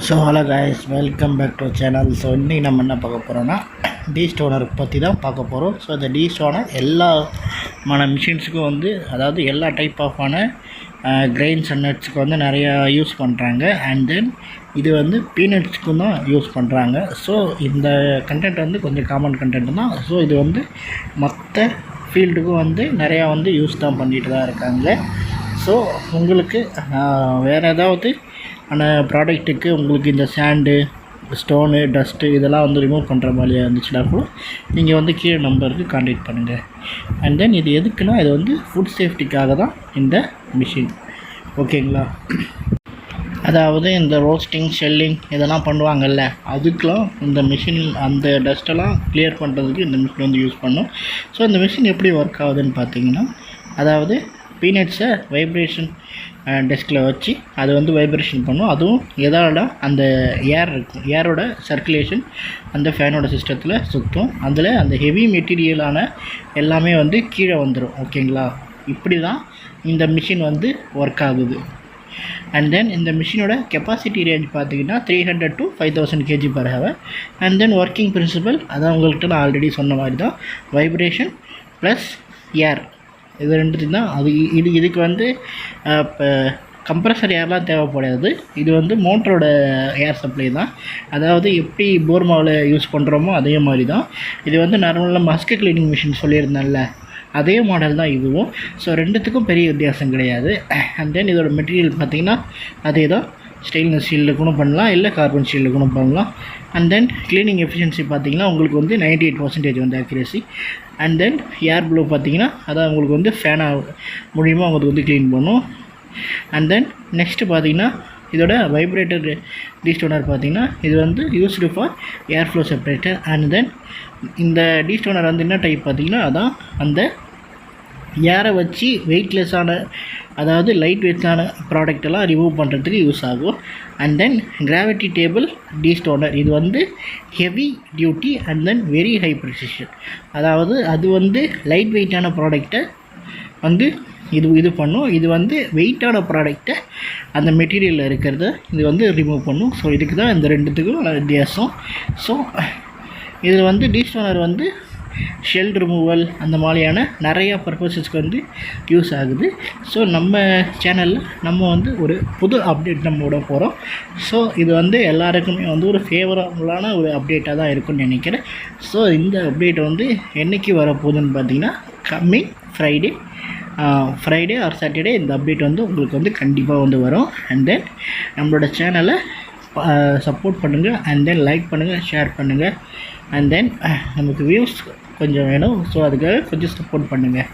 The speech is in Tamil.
So hello guys welcome back to channel so இன்றைக்கி நம்ம என்ன பார்க்க போகிறோன்னா டி ஸ்டோனர் பற்றி தான் பார்க்க போகிறோம் ஸோ இந்த டி ஸ்டோனர் எல்லா மன மிஷின்ஸுக்கும் வந்து அதாவது எல்லா டைப் ஆஃபான கிரெயின்ஸ் அண்ட் நட்ஸுக்கு வந்து நிறையா யூஸ் பண்ணுறாங்க அண்ட் தென் இது வந்து பீனட்ஸுக்கும் தான் யூஸ் பண்ணுறாங்க ஸோ இந்த கண்டென்ட் வந்து கொஞ்சம் காமன் கண்டென்ட் தான். ஸோ இது வந்து மற்ற ஃபீல்டுக்கும் வந்து நிறையா வந்து யூஸ் தான் பண்ணிட்டு தான் இருக்காங்க. ஸோ உங்களுக்கு வேறு ஏதாவது ஆனால் ப்ராடக்ட்டுக்கு உங்களுக்கு இந்த சாண்டு ஸ்டோனு டஸ்ட்டு இதெல்லாம் வந்து ரிமூவ் பண்ணுற மாதிரியா இருந்துச்சுன்னா கூட நீங்கள் வந்து கீழே நம்பருக்கு காண்டாக்ட் பண்ணுங்கள் அண்ட் தென் இது எதுக்குன்னா இது வந்து ஃபுட் சேஃப்டிக்காக தான் இந்த மிஷின் ஓகேங்களா அதாவது இந்த ரோஸ்டிங் ஷெல்லிங் இதெல்லாம் பண்ணுவாங்கல்ல அதுக்கெலாம் இந்த மிஷின் அந்த டஸ்ட்டெல்லாம் கிளியர் பண்ணுறதுக்கு இந்த மிஷின் வந்து யூஸ் பண்ணும். ஸோ இந்த மிஷின் எப்படி ஒர்க் ஆகுதுன்னு பார்த்தீங்கன்னா அதாவது பீனட்ஸை வைப்ரேஷன் டெஸ்கில் வச்சு அது வந்து வைப்ரேஷன் பண்ணும். அதுவும் எதால அந்த ஏர் இருக்கும். ஏரோட சர்க்குலேஷன் அந்த ஃபேனோட சிஸ்டத்தில் சுற்றும் அதில் அந்த ஹெவி மெட்டீரியலான எல்லாமே வந்து கீழே வந்துடும் ஓகேங்களா இப்படி தான் இந்த மிஷின் வந்து ஒர்க் ஆகுது. அண்ட் தென் இந்த மிஷினோட கெப்பாசிட்டி ரேஞ்ச் பார்த்தீங்கன்னா three hundred to five thousand KG per hour and then working principle அதான் உங்கள்கிட்ட நான் ஆல்ரெடி சொன்ன மாதிரி தான் வைப்ரேஷன் ப்ளஸ் ஏர் இது ரெண்டுத்தையும் தான். அது இது இதுக்கு வந்து இப்போ கம்ப்ரஸர் ஏர்லாம் தேவைப்படாது. இது வந்து மோட்டரோட ஏர் சப்ளை தான். அதாவது எப்படி போர்மாவில் யூஸ் பண்ணுறோமோ அதே மாதிரி தான். இது வந்து நார்மலாக மஸ்க் கிளீனிங் மிஷின் சொல்லியிருந்தேன்ல அதே மாடல் தான் இதுவும். ஸோ ரெண்டுத்துக்கும் பெரிய வித்தியாசம் கிடையாது. அண்ட் தென் இதோட மெட்டீரியல் பார்த்திங்கன்னா அதே தான் ஸ்டெயின்லெஸ் ஸ்டீலில் கூட பண்ணலாம் இல்லை கார்பன் ஸ்டீலில் கூட பண்ணலாம். அண்ட் தென் க்ளீனிங் எஃபிஷியன்சி பார்த்தீங்கன்னா உங்களுக்கு வந்து நைன்டி எயிட் பர்சன்டேஜ் வந்து accuracy and then air blue பார்த்தீங்கன்னா அதான் உங்களுக்கு வந்து ஃபேனாக மூலியமாக உங்களுக்கு வந்து க்ளீன் பண்ணும். அண்ட் தென் நெக்ஸ்ட்டு பார்த்தீங்கன்னா இதோட வைப்ரேட்டர் டீஸ்டோனர் பார்த்தீங்கன்னா இது வந்து used for air flow separator and then இந்த டீஸ்டோனர் வந்து என்ன டைப் பார்த்தீங்கன்னா அதான் அந்த ஏரை வச்சு வெயிட்லெஸ்ஸான அதாவது லைட் வெயிட்ஸான ப்ராடக்ட் எல்லாம் ரிமூவ் பண்ணுறதுக்கு யூஸ் ஆகும். And then gravity table destoner இது வந்து heavy duty and then very high precision அதாவது அது வந்து லைட் வெயிட்டான ப்ராடக்டை வந்து இது இது பண்ணும். இது வந்து வெயிட்டான ப்ராடக்டை அந்த மெட்டீரியலில் இருக்கிறத இது வந்து ரிமூவ் பண்ணும். ஸோ இதுக்கு தான் இந்த ரெண்டுத்துக்கும் வித்தியாசம். ஸோ இதில் வந்து டீஸ்டோனர் வந்து ஷெல் ரிமூவல் அந்த மாதிரியான நிறையா பர்பஸஸ்க்கு வந்து யூஸ் ஆகுது. ஸோ நம்ம சேனலில் நம்ம வந்து ஒரு புது அப்டேட் நம்ம விட போகிறோம் ஸோ இது வந்து எல்லாருக்குமே வந்து ஒரு ஃபேவரபுளான ஒரு அப்டேட்டாக தான் இருக்கும்னு நினைக்கிறேன். ஸோ இந்த அப்டேட் வந்து என்றைக்கு வரப்போகுதுன்னு பார்த்தீங்கன்னா coming Friday Friday or Saturday இந்த அப்டேட் வந்து உங்களுக்கு வந்து கண்டிப்பாக வந்து வரும். அண்ட் தென் நம்மளோட சேனலை சப்போர்ட் பண்ணுங்கள் அண்ட் தென் லைக் பண்ணுங்கள் ஷேர் பண்ணுங்கள் அண்ட் தென் நமக்கு வியூஸ் கொஞ்சம் வேணும் ஸோ அதுக்காக கொஞ்சம் சப்போர்ட் பண்ணுங்கள்